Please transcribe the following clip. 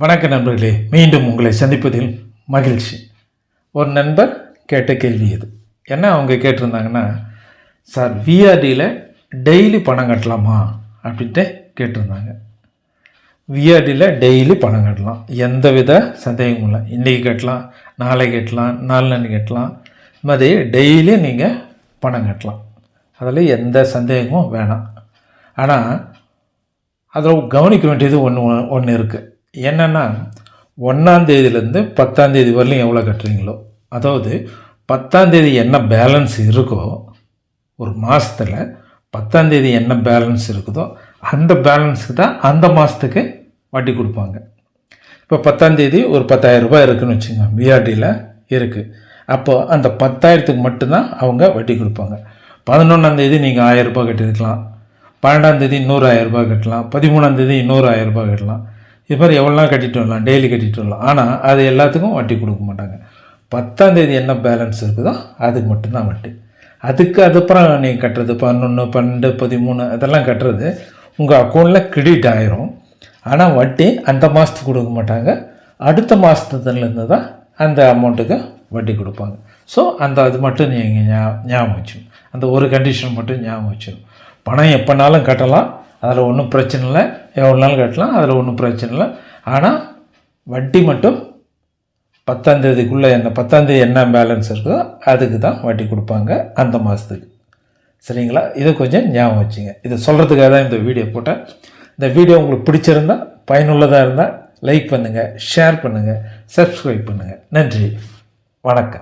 வணக்க நண்பர்களே மீண்டும் உங்களை சந்திப்பதில் மகிழ்ச்சி. ஒரு நண்பர் கேட்ட கேள்வி இது. என்ன அவங்க கேட்டிருந்தாங்கன்னா சார் விஆர்டியில் டெய்லி பணம் கட்டலாமா? அப்படின்ட்டு கேட்டிருந்தாங்க. விஆர்டியில் டெய்லி பணம் கட்டலாம். எந்த வித சந்தேகமும் இல்லை. இன்றைக்கி கட்டலாம் நாளை கட்டலாம் நாலு கட்டலாம். இது மாதிரி டெய்லி நீங்கள் பணம் கட்டலாம். அதில் எந்த சந்தேகமும் வேணாம். ஆனால் அதில் கவனிக்க வேண்டியது ஒன்று ஒன்று இருக்குது என்னென்னா ஒன்றாந்தேதியிலேருந்து பத்தாந்தேதி வரலையும் எவ்வளோ கட்டுறீங்களோ அதாவது பத்தாந்தேதி என்ன பேலன்ஸ் இருக்கோ ஒரு மாதத்தில் பத்தாந்தேதி என்ன பேலன்ஸ் இருக்குதோ அந்த பேலன்ஸுக்கு தான் அந்த மாதத்துக்கு வட்டி கொடுப்பாங்க. இப்போ பத்தாந்தேதி ஒரு பத்தாயிரரூபா இருக்குதுன்னு இருக்குன்னு வச்சுங்க பிஆர்டியில் இருக்குது அப்போது அந்த பத்தாயிரத்துக்கு மட்டும்தான் அவங்க வட்டி கொடுப்பாங்க. பதினொன்றாந்தேதி நீங்கள் ஆயிரரூபா கட்டியிருக்கலாம். பன்னெண்டாந்தேதி இன்னொரு ஆயிரம் கட்டலாம். பதிமூணாந்தேதி இன்னொரு ஆயிரரூபா கட்டலாம். இது மாதிரி எவ்வளோ கட்டிட்டு வரலாம் டெய்லி கட்டிட்டு வரலாம். ஆனால் அது எல்லாத்துக்கும் வட்டி கொடுக்க மாட்டாங்க. பத்தாந்தேதி என்ன பேலன்ஸ் இருக்குதோ அதுக்கு மட்டும்தான் வட்டி. அதுக்கு அதுக்கப்புறம் நீங்கள் கட்டுறது பதினொன்று பன்னெண்டு பதிமூணு அதெல்லாம் கட்டுறது உங்கள் அக்கௌண்ட்டில் கிரெடிட் ஆயிரும். ஆனால் வட்டி அந்த மாதத்துக்கு கொடுக்க மாட்டாங்க. அடுத்த மாதத்துலேருந்து தான் அந்த அமௌண்ட்டுக்கு வட்டி கொடுப்பாங்க. ஸோ அந்த அது மட்டும் நீங்கள் ஞாபகம் வச்சுக்கணும். அந்த ஒரு கண்டிஷன் மட்டும் ஞாபகம் வச்சுக்கணும். பணம் எப்போனாலும் கட்டலாம். அதில் ஒன்றும் பிரச்சனை இல்லை. எவ்வளோ நாள் கட்டலாம் அதில் ஒன்றும் பிரச்சனை இல்லை. ஆனால் வட்டி மட்டும் பத்தாந்தேதிக்குள்ளே என்ன பத்தாந்தேதி என்ன பேலன்ஸ் இருக்கோ அதுக்கு தான் வட்டி கொடுப்பாங்க அந்த மாதத்துக்கு சரிங்களா? இதை கொஞ்சம் ஞாபகம் வச்சுங்க. இதை சொல்கிறதுக்காக தான் இந்த வீடியோ போட்டேன். இந்த வீடியோ உங்களுக்கு பிடிச்சிருந்தால் பயனுள்ளதாக இருந்தால் லைக் பண்ணுங்கள் ஷேர் பண்ணுங்கள் சப்ஸ்கிரைப் பண்ணுங்கள் நன்றி. வணக்கம்.